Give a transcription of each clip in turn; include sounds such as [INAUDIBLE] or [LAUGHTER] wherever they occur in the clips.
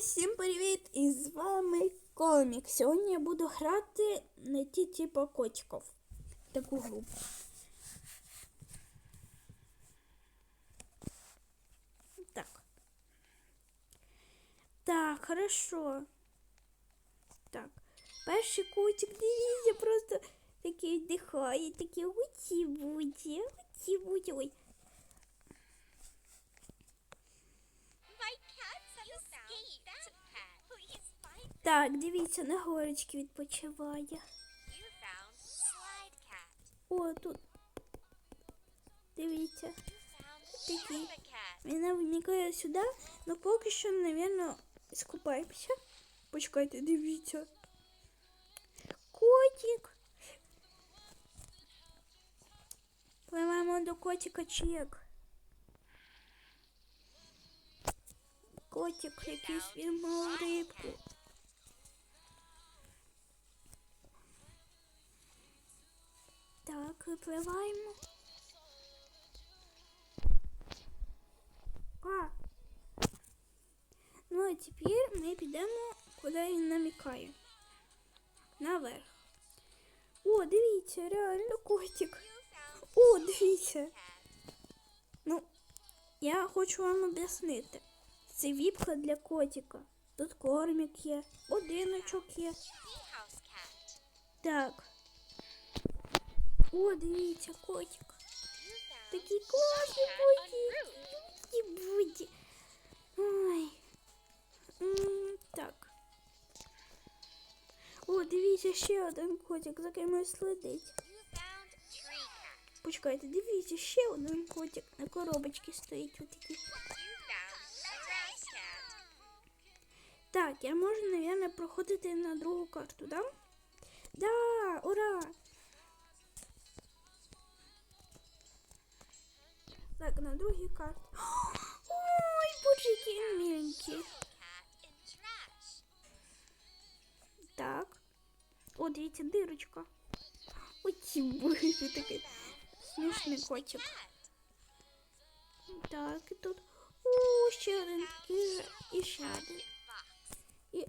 всім привіт! І з вами Комік. Сьогодні я буду грати на ті типу котиків. Таку гру. Так. Так, хорошо. Так. Перший котик, дивіться, просто такий дихає, такий уті-буті, уті-буті. Ой. Так, дивіться, на горочці відпочиває. О, тут. Дивіться. Такий. Він вникає сюди, але поки що, мабуть, скупаємося. Почекайте, дивіться. Котик. Пливаємо до котика чек. Котик якийсь він мав рибку. Так, випливаємо. А. Ну а тепер ми підемо, куди він намікає. Наверх. О, дивіться, реально котик. О, дивіться. Ну, я хочу вам об'яснити. Це віпка для котика. Тут кормик є, будиночок є. Так. О, дивіться, котик. Такий класний котик. І будь. Ой. Так. О, дивіться, ще один котик, за кимось слідить. Почекайте, дивіться, ще один котик на коробочці стоїть отакий. Так, я можу, мабуть, проходити на другу карту, да? Да, ура! Так, на другій карті. [GASPS] Ой, боже, який він миленький. Cat in trash. Так. О, дивіться, дирочка. Ой, ці боже, [LAUGHS] такий смішний котик. Cat. Так, і тут. О, ще один такий же. І ще один. Fox. І You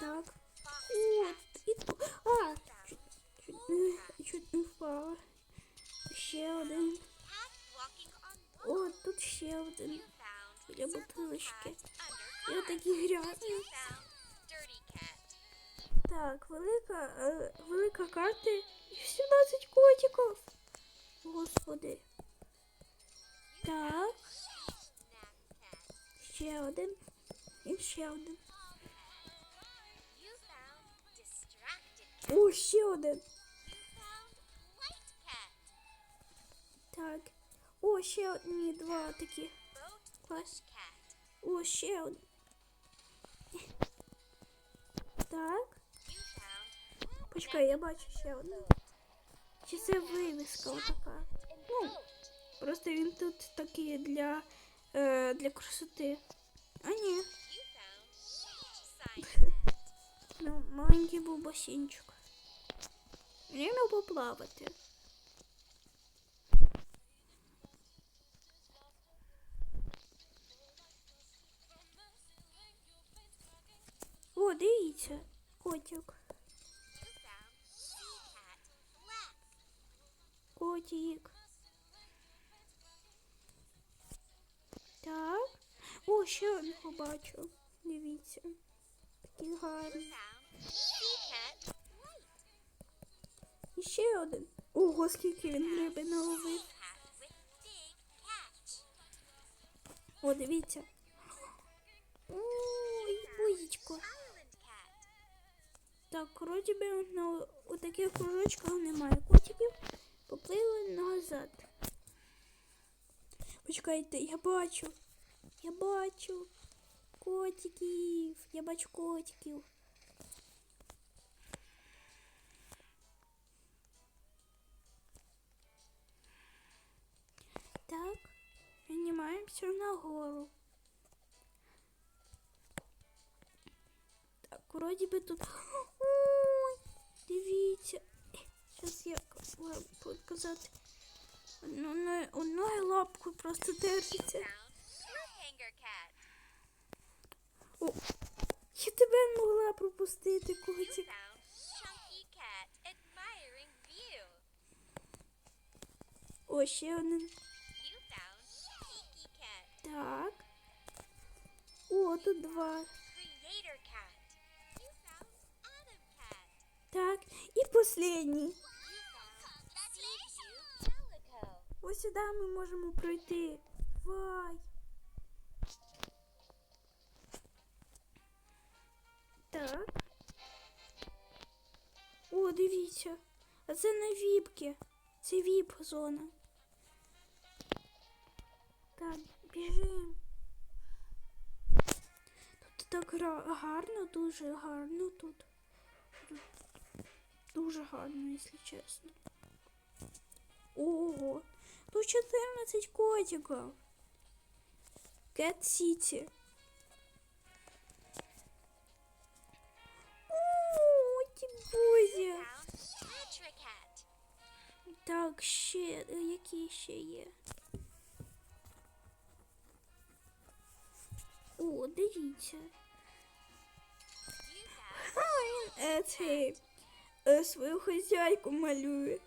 found так. Fox О, Cat. і тут. А, чуть, чуть, не, чуть не впала. Ще один. Ще один. Біля бутилочки. Found Dirty Cat. Так, велика, е, велика карта. І 17 котиків. Господи. Так, ще один. І ще один. О, ще один. Так. О, ще одні два такі. Клас. О, ще один. Так. Почекай, я бачу ще одну. Чи це вивіска отака? Ну, просто він тут такий для, е, для красоти. А ні. [LAUGHS] Ну, маленький був басінчик. Время поплавати. О, дивіться, котик. Котик. Так. О, ще одного бачу. Дивіться. Такий гарний. І ще один. Ого, скільки він риби наловив. О, дивіться. Ой, бузечко. Так, вроді би на у таких кружочках немає котиків. Поплили назад. Почекайте, я бачу. Я бачу котиків. Я бачу котиків. Так, піднімаємося нагору. Так, вроді би тут. [LAUGHS] Дивіться. Зараз я вам показати. Одною, одною лапкою просто Cat. О, Я тебе могла пропустити, котик. О, ще один. Так. О, тут два. Так. Последній. Ось сюди ми можемо пройти. Вай. Так. О, дивіться. А це не віпки. Це віп зона. Так, біжимо. Тут так гарно, дуже гарно. Тут Дуже гарно, якщо чесно. Ого, тут 14 котиков. Кэт Сити. О, тібозі. Found Tetra Cat. Так, ще, е, які ще є? О, дивіться. You found А, він е, цей, е, свою хазяйку малює.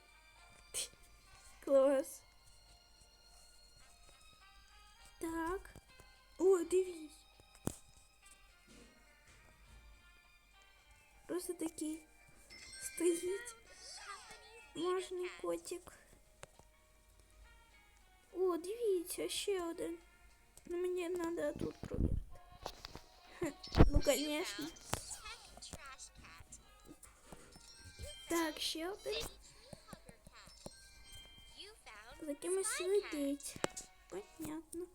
Клас. Так. О, дивись. Просто такий стоїть. Company's leader Можний cat. котик. О, дивіться, ще один. Ну, мені треба тут провірити. Хе, Ну, звісно. Так, ще один. За кимось Sly Понятно.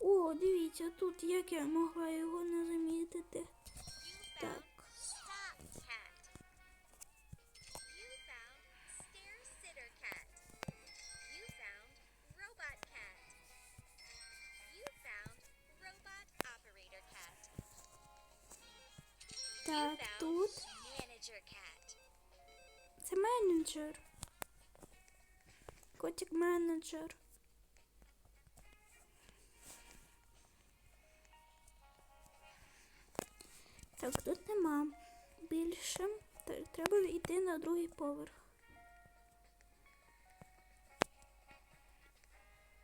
О, дивіться, тут як я могла його не замітити. Так. found Stop менеджер. Котик менеджер. Так, тут нема більше. Треба йти на другий поверх.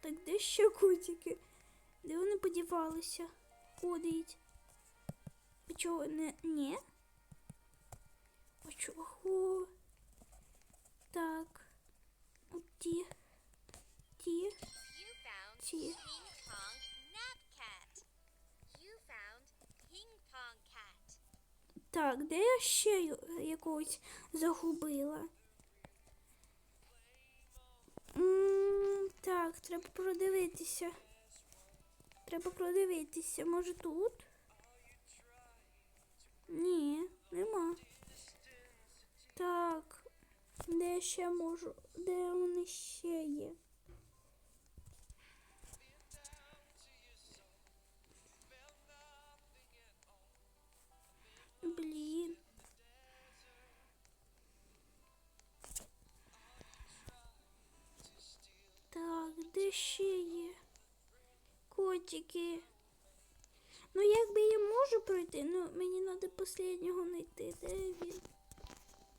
Так, де ще котики? Де вони подівалися? Дивіться. Чого не. Ні? А чого? Так. Ті. Ті. Ті. Так, де я ще якогось загубила? м так, треба продивитися. Треба продивитися. Може тут? Ні, нема. Так. Де ще можу? Де вони ще є? Блін. Так, де ще є? Котики. Ну, якби я можу пройти, ну мені треба останнього знайти. Де він?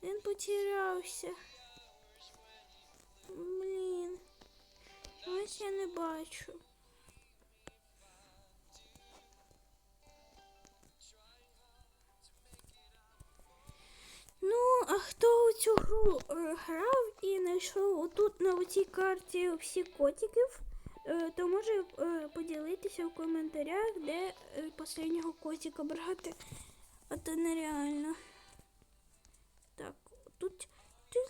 Він потерявся. Блін. Ось я не бачу. Ну, а хто у цю гру е, грав і знайшов отут на цій карті всі котиків, е, то може е, поділитися в коментарях, де останнього котика брати. А то нереально. Так, тут,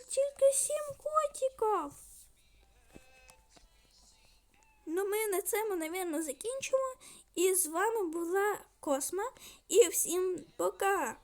тільки сім котиків. Ну, ми на цьому, мабуть, закінчимо. І з вами була Косма. І всім пока!